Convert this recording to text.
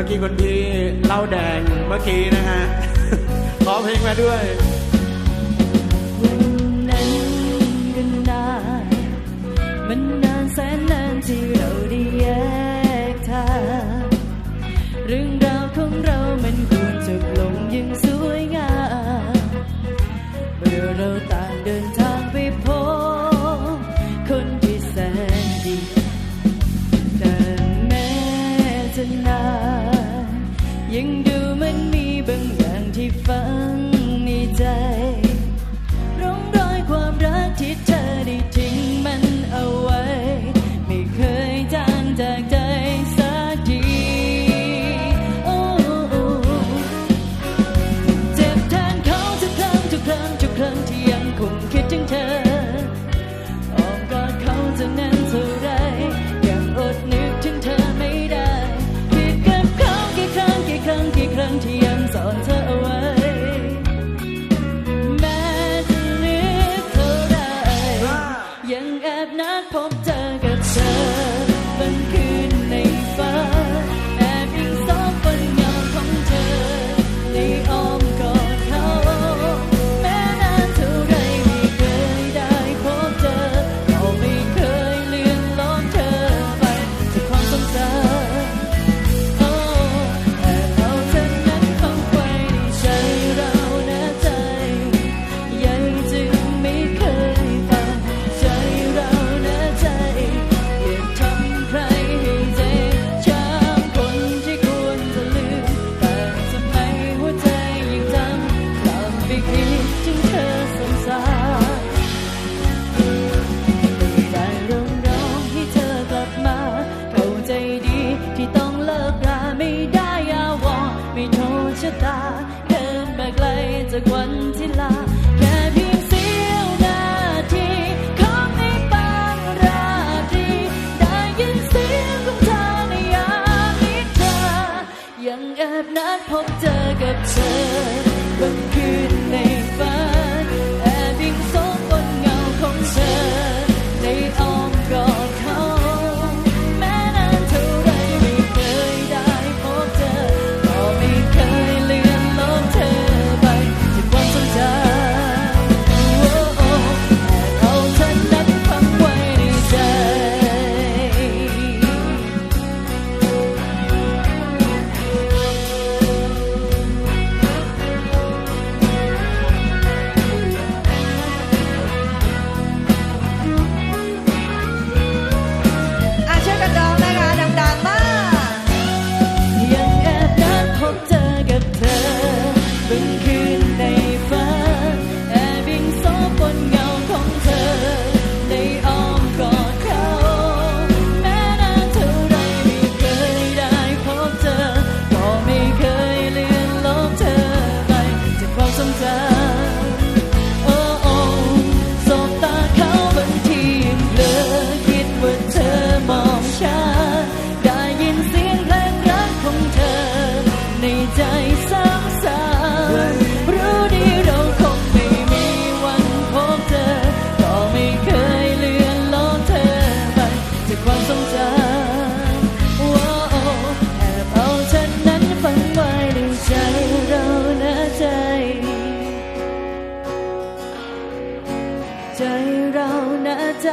มื่อกี้คุณพี่เหล่าแดงเมื่อกี้นะฮะขอเพลงมาด้วยวันนั้นก็นนานมันนานแสนนานที่เราได้แยกทางเรื่องราวของเรามันควรจบลงยังสวยงามเมื่อเราต่างเดินทางไปพบคนที่แสนดีแต่แม้จะนาน ยั ไปคิดถึงเธอซ้ำๆได้ร้องร้องให้เธอกลับมาเข้าใจดีที่ต้องเลิกราไม่ได้อาวรณ์ไม่โทษชะตาเดินมาไกลจากวันที่ลาแค่เพียงเสี้ยวนาทีของในบางราตรีได้ยินเสียงของเธอในยามนิทรายังแอบนัดพบเจอกับเธอ เราหน้ใจ